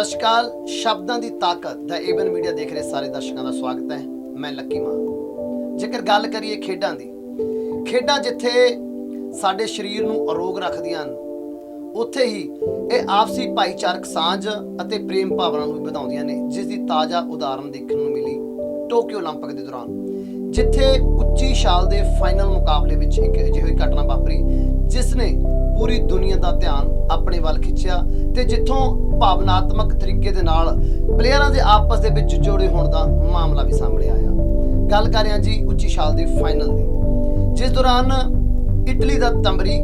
ਸਤਿ ਸ਼੍ਰੀ ਅਕਾਲ। ਸ਼ਬਦਾਂ ਦੀ ਤਾਕਤ ਦਾ ਏਬਨ ਮੀਡੀਆ ਦੇਖ ਰਹੇ ਸਾਰੇ ਦਰਸ਼ਕਾਂ ਦਾ ਸਵਾਗਤ ਹੈ। ਮੈਂ ਲੱਕੀ ਮਾਨ। ਜੇਕਰ ਗੱਲ ਕਰੀਏ ਖੇਡਾਂ ਦੀ, ਖੇਡਾਂ ਜਿੱਥੇ ਸਾਡੇ ਸਰੀਰ ਨੂੰ ਅਰੋਗ ਰੱਖਦੀਆਂ ਹਨ, ਉੱਥੇ ਹੀ ਇਹ ਆਪਸੀ ਭਾਈਚਾਰਕ ਸਾਂਝ ਅਤੇ ਪ੍ਰੇਮ ਭਾਵਨਾ ਨੂੰ ਵਧਾਉਂਦੀਆਂ ਨੇ, ਜਿਸ ਦੀ ਤਾਜ਼ਾ ਉਦਾਹਰਨ ਦੇਖਣ ਨੂੰ ਮਿਲੀ। ਟੋਕੀਓ 올림픽 ਦੇ ਦੌਰਾਨ ਜਿੱਥੇ ਉੱਚੀ ਛਾਲ ਦੇ ਫਾਈਨਲ ਮੁਕਾਬਲੇ ਵਿੱਚ ਇੱਕ ਅਜਿਹੀ ਘਟਨਾ ਵਾਪਰੀ ਜਿਸ ਨੇ ਪੂਰੀ ਦੁਨੀਆ ਦਾ ਧਿਆਨ ਆਪਣੇ ਵੱਲ ਖਿੱਚਿਆ ਤੇ ਜਿੱਥੋਂ ਭਾਵਨਾਤਮਕ ਤਰੀਕੇ ਦੇ ਨਾਲ ਪਲੇਅਰਾਂ ਦੇ ਆਪਸ ਦੇ ਵਿੱਚ ਜੋੜੇ ਹੋਣ ਦਾ ਮਾਮਲਾ ਵੀ ਸਾਹਮਣੇ ਆਇਆ ਗੱਲ ਕਰ ਰਹੇ ਹਾਂ ਜੀ ਉੱਚੀ ਛਾਲ ਦੇ ਫਾਈਨਲ ਦੀ ਜਿਸ ਦੌਰਾਨ ਇਟਲੀ ਦਾ ਤੰਬਰੀ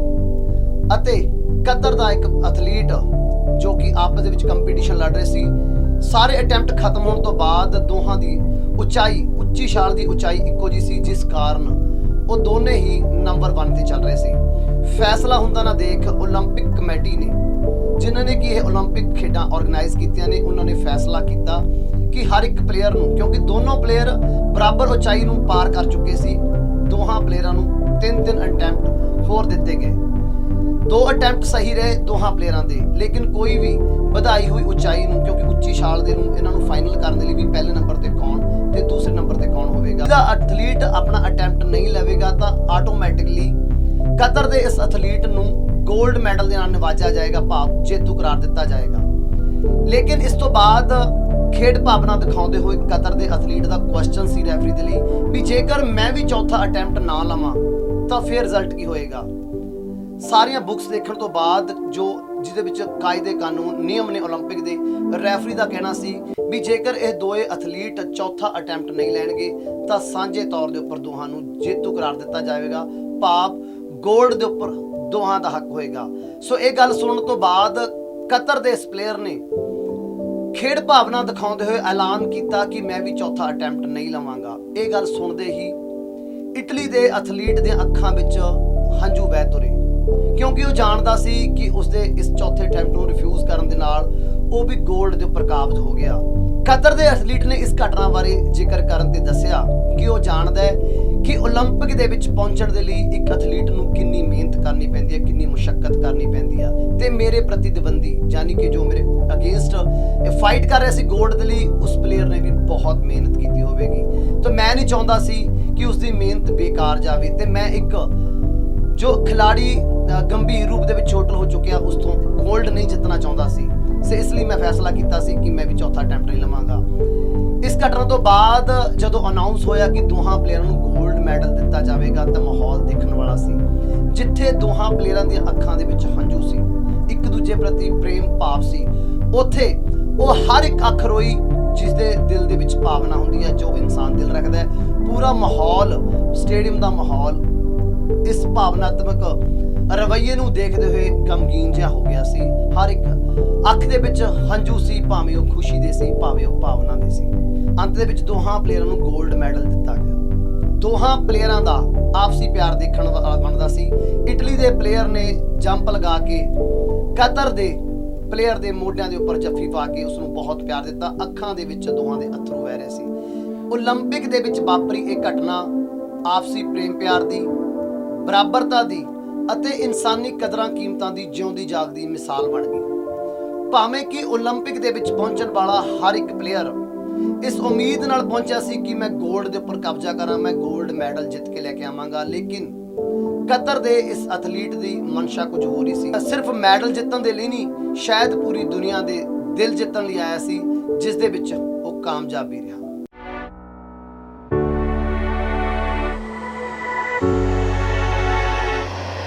ਅਤੇ ਕਤਰ ਦਾ ਇੱਕ ਐਥਲੀਟ ਜੋ ਕਿ ਆਪਸ ਦੇ ਵਿੱਚ ਕੰਪੀਟੀਸ਼ਨ ਲੜ ਰਹੇ ਸੀ ਸਾਰੇ ਅਟੈਂਪਟ ਖਤਮ ਹੋਣ ਤੋਂ ਬਾਅਦ ਦੋਹਾਂ ਦੀ ਉਚਾਈ ਉੱਚੀ ਛਾਲ ਦੀ ਉਚਾਈ ਇੱਕੋ ਜੀ ਸੀ ਜਿਸ ਕਾਰਨ ਉਹ ਦੋਨੇ ਹੀ ਨੰਬਰ 1 ਤੇ ਚੱਲ ਰਹੇ ਸੀ ਫੈਸਲਾ ਹੁੰਦਾ ਨਾ ਦੇਖ 올림픽 ਕਮੇਟੀ ਨੇ ਜਿਨ੍ਹਾਂ ਨੇ ਕਿ ਇਹ 올림픽 ਖੇਡਾਂ ਆਰਗੇਨਾਈਜ਼ ਕੀਤੀਆਂ ਨੇ ਉਹਨਾਂ ਨੇ ਫੈਸਲਾ ਕੀਤਾ ਕਿ ਹਰ ਇੱਕ ਪਲੇਅਰ ਨੂੰ ਕਿਉਂਕਿ ਦੋਨੋਂ ਪਲੇਅਰ ਬਰਾਬਰ ਉਚਾਈ ਨੂੰ ਪਾਰ ਕਰ ਚੁੱਕੇ ਸੀ ਦੋਹਾਂ ਪਲੇਅਰਾਂ ਨੂੰ ਤਿੰਨ ਤਿੰਨ ਅਟੈਂਪਟ ਹੋਰ ਦਿੱਤੇ ਗਏ ਦੋ ਅਟੈਂਪਟ ਸਹੀ ਰਹੇ ਦੋਹਾਂ ਪਲੇਅਰਾਂ ਦੇ ਲੇਕਿਨ ਕੋਈ ਵੀ ਵਧਾਈ ਹੋਈ ਉਚਾਈ ਨੂੰ ਕਿਉਂਕਿ ਉੱਚੀ ਛਾਲ ਦੇ ਨੂੰ ਇਹਨਾਂ ਨੂੰ ਫਾਈਨਲ ਕੌਣ ਐਥਲੀਟ ਆਪਣਾ ਅਟੈਂਪਟ ਨਹੀਂ ਲਵੇਗਾ ਤਾਂ ਆਟੋਮੈਟਿਕਲੀ ਕਤਰ ਦੇ ਇਸ ਐਥਲੀਟ ਨੂੰ 골ਡ ਮੈਡਲ ਦੇ ਨਾਲ ਨਿਵਾਜਿਆ ਜਾਏਗਾ ਭਾਵ ਜੇਤੂ ਕਰਾਰ ਦਿੱਤਾ ਜਾਏਗਾ। ਲੇਕਿਨ ਇਸ ਤੋਂ ਬਾਅਦ ਖੇਡ ਭਾਵਨਾ ਦਿਖਾਉਂਦੇ ਹੋਏ ਕਤਰ ਦੇ ਐਥਲੀਟ ਦਾ ਕੁਐਸਚਨ ਸੀ ਰੈਫਰੀ ਦੇ ਲਈ ਵੀ ਜੇਕਰ ਮੈਂ ਵੀ ਚੌਥਾ ਅਟੈਂਪਟ ਨਾ ਲਵਾਂ, ਤਾਂ ਫਿਰ ਰਿਜ਼ਲਟ ਕੀ ਹੋਏਗਾ? ਸਾਰੀਆਂ ਬੁੱਕਸ ਦੇਖਣ ਤੋਂ ਬਾਅਦ ਜੋ ਜਿਹਦੇ ਵਿੱਚ ਕਾਇਦੇ ਕਾਨੂੰਨ, ਨਿਯਮ ਨੇ 올림픽 ਦੇ, ਰੈਫਰੀ ਦਾ ਕਹਿਣਾ ਸੀ ਵੀ ਜੇਕਰ ਇਹ ਦੋਏ ਐਥਲੀਟ ਚੌਥਾ ਅਟੈਂਪਟ ਨਹੀਂ ਲੈਣਗੇ, ਤਾਂ ਸਾਂਝੇ ਤੌਰ ਦੇ ਉੱਪਰ ਦੋਹਾਂ ਨੂੰ ਜੇਤੂ ਕਰਾਰ ਦਿੱਤਾ ਜਾਵੇਗਾ। ਭਾਵ ਗੋਲਡ ਦੇ ਉੱਪਰ ਦੋਹਾਂ ਦਾ ਹੱਕ ਹੋਏਗਾ। ਸੋ ਇਹ ਗੱਲ ਸੁਣਨ ਤੋਂ ਬਾਅਦ ਕਤਰ ਦੇ ਇਸ ਪਲੇਅਰ ਨੇ ਖੇਡ ਭਾਵਨਾ ਦਿਖਾਉਂਦੇ ਹੋਏ ਐਲਾਨ ਕੀਤਾ ਕਿ ਮੈਂ ਵੀ ਚੌਥਾ ਅਟੈਂਪਟ ਨਹੀਂ ਲਵਾਂਗਾ। ਇਹ ਗੱਲ ਸੁਣਦੇ ਹੀ ਇਟਲੀ ਦੇ ਐਥਲੀਟ ਦੀਆਂ ਅੱਖਾਂ ਵਿੱਚ ਹੰਝੂ ਵਹਿ ਤੁਰੇ। ਕਿਉਂਕਿ ਉਹ ਜਾਣਦਾ ਸੀ ਕਿ ਉਸਦੇ ਇਸ ਚੌਥੇ ਅਟੈਂਪਟ ਨੂੰ ਰਿਫਿਊਜ਼ ਕਰਨ ਦੇ ਨਾਲ ਉਹ ਵੀ 골ਡ ਦੇ ਉੱਪਰ ਕਾਬਜ਼ ਹੋ ਗਿਆ। ਕਤਰ ਦੇ ਐਥਲੀਟ ਨੇ ਇਸ ਘਟਨਾ ਬਾਰੇ ਜ਼ਿਕਰ ਕਰਨ ਤੇ ਦੱਸਿਆ ਕਿ ਉਹ ਜਾਣਦਾ ਹੈ ਕਿ 올림픽 ਦੇ ਵਿੱਚ ਪਹੁੰਚਣ ਦੇ ਲਈ ਇੱਕ ਐਥਲੀਟ ਨੂੰ ਕਿੰਨੀ ਮਿਹਨਤ ਕਰਨੀ ਪੈਂਦੀ ਹੈ, ਕਿੰਨੀ ਮੁਸ਼ਕਲ ਕਰਨੀ ਪੈਂਦੀ ਆ ਤੇ ਮੇਰੇ ਪ੍ਰਤੀਦਵੰਦੀ ਯਾਨੀ ਕਿ ਜੋ ਮੇਰੇ ਅਗੇਂਸਟ ਇਹ ਫਾਈਟ ਕਰ ਰਿਹਾ ਸੀ 골ਡ ਦੇ ਲਈ, ਉਸ ਪਲੇਅਰ ਨੇ ਵੀ ਬਹੁਤ ਮਿਹਨਤ ਕੀਤੀ ਹੋਵੇਗੀ। ਤਾਂ ਮੈਂ ਨਹੀਂ ਚਾਹੁੰਦਾ ਸੀ ਕਿ ਉਸ ਦੀ ਮਿਹਨਤ ਬੇਕਾਰ ਜਾਵੇ ਤੇ ਮੈਂ ਇੱਕ ਜੋ ਖਿਲਾੜੀ ਗੰਭੀਰ ਰੂਪ ਦੇ ਵਿੱਚ ਚੋਟਲ ਹੋ ਚੁੱਕਿਆ, ਉਸ ਤੋਂ 골ਡ ਨਹੀਂ ਜਿੱਤਣਾ ਚਾਹੁੰਦਾ ਸੀ। ਸੇ, ਇਸ ਲਈ ਮੈਂ ਫੈਸਲਾ ਕੀਤਾ ਸੀ ਕਿ ਮੈਂ ਵੀ ਚੌਥਾ ਅਟੈਂਪਟ ਨਹੀਂ ਲਵਾਂਗਾ। ਇਸ ਘਟਨਾ ਤੋਂ ਬਾਅਦ ਜਦੋਂ ਅਨਾਉਂਸ ਹੋਇਆ ਕਿ ਦੋਹਾਂ ਪਲੇਅਰਾਂ ਨੂੰ 골ਡ ਮੈਡਲ ਦਿੱਤਾ ਜਾਵੇਗਾ, ਤਾਂ ਮਾਹੌਲ ਦੇਖਣ ਵਾਲਾ ਸੀ। ਜਿੱਥੇ ਦੋਹਾਂ ਪਲੇਅਰਾਂ ਦੀਆਂ ਅੱਖਾਂ ਦੇ ਵਿੱਚ ਹੰਝੂ ਸੀ, ਇੱਕ ਦੂਜੇ ਪ੍ਰਤੀ ਪ੍ਰੇਮ ਭਾਵ ਸੀ। ਉੱਥੇ ਉਹ ਹਰ ਇੱਕ ਅੱਖ ਰੋਈ ਜਿਸ ਦੇ ਦਿਲ ਦੇ ਵਿੱਚ ਭਾਵਨਾ ਹੁੰਦੀ ਹੈ, ਜੋ ਇਨਸਾਨ ਦਿਲ ਰੱਖਦਾ ਹੈ। ਪੂਰਾ ਮਾਹੌਲ ਸਟੇਡੀਅਮ ਦਾ ਮਾਹੌਲ ਇਸ ਭਾਵਨਾਤਮਕ ਰਵਈਏ ਨੂੰ ਦੇਖਦੇ ਹੋਏ ਗਮਗੀਨ ਜਿਹਾ ਹੋ ਗਿਆ ਸੀ। ਹਰ ਇੱਕ ਅੱਖ ਦੇ ਵਿੱਚ ਹੰਝੂ ਸੀ, ਭਾਵੇਂ ਉਹ ਖੁਸ਼ੀ ਦੇ ਸੀ, ਭਾਵੇਂ ਉਹ ਭਾਵਨਾ ਦੇ ਸੀ। ਅੰਤ ਦੇ ਵਿੱਚ ਦੋਹਾਂ ਪਲੇਅਰਾਂ ਨੂੰ 골ਡ ਮੈਡਲ ਦਿੱਤਾ ਗਿਆ। ਦੋਹਾਂ ਪਲੇਅਰਾਂ ਦਾ ਆਪਸੀ ਪਿਆਰ ਦੇਖਣ ਵਾਲਾ ਬਣਦਾ ਸੀ। ਇਟਲੀ ਦੇ ਪਲੇਅਰ ਨੇ ਜੰਪ ਲਗਾ ਕੇ ਕਤਰ ਦੇ ਪਲੇਅਰ ਦੇ ਮੋਢਿਆਂ ਦੇ ਉੱਪਰ ਜੱਫੀ ਪਾ ਕੇ ਉਸ ਨੂੰ ਬਹੁਤ ਪਿਆਰ ਦਿੱਤਾ। ਅੱਖਾਂ ਦੇ ਵਿੱਚ ਦੋਹਾਂ ਦੇ ਅੱਥਰੂ ਵਹਿ ਰਹੇ ਸੀ। 올림픽 ਦੇ ਵਿੱਚ ਵਾਪਰੀ ਇਹ ਘਟਨਾ ਆਪਸੀ ਪ੍ਰੇਮ ਪਿਆਰ ਦੀ, ਬਰਾਬਰਤਾ ਦੀ ਅਤੇ ਇਨਸਾਨੀ ਕਦਰਾਂ ਕੀਮਤਾਂ ਦੀ ਜਿਉਂਦੀ ਜਾਗਦੀ ਮਿਸਾਲ ਬਣ ਗਈ। ਭਾਵੇਂ ਕਿ 올림픽 ਦੇ ਵਿੱਚ ਪਹੁੰਚਣ ਵਾਲਾ ਹਰ ਇੱਕ ਪਲੇਅਰ ਇਸ ਉਮੀਦ ਨਾਲ ਪਹੁੰਚਿਆ ਸੀ ਕਿ ਮੈਂ 골ਡ ਦੇ ਉੱਪਰ ਕਬਜ਼ਾ ਕਰਾਂ, ਮੈਂ 골ਡ ਮੈਡਲ ਜਿੱਤ ਕੇ ਲੈ ਕੇ ਆਵਾਂਗਾ, ਲੇਕਿਨ ਕਤਰ ਦੇ ਇਸ ਐਥਲੀਟ ਦੀ ਮਨਸ਼ਾ ਕੁਝ ਹੋਰ ਹੀ ਸੀ। ਸਿਰਫ ਮੈਡਲ ਜਿੱਤਣ ਦੇ ਲਈ ਨਹੀਂ, ਸ਼ਾਇਦ ਪੂਰੀ ਦੁਨੀਆ ਦੇ ਦਿਲ ਜਿੱਤਣ ਲਈ ਆਇਆ ਸੀ, ਜਿਸ ਦੇ ਵਿੱਚ ਉਹ ਕਾਮਯਾਬੀ ਰਿਹਾ।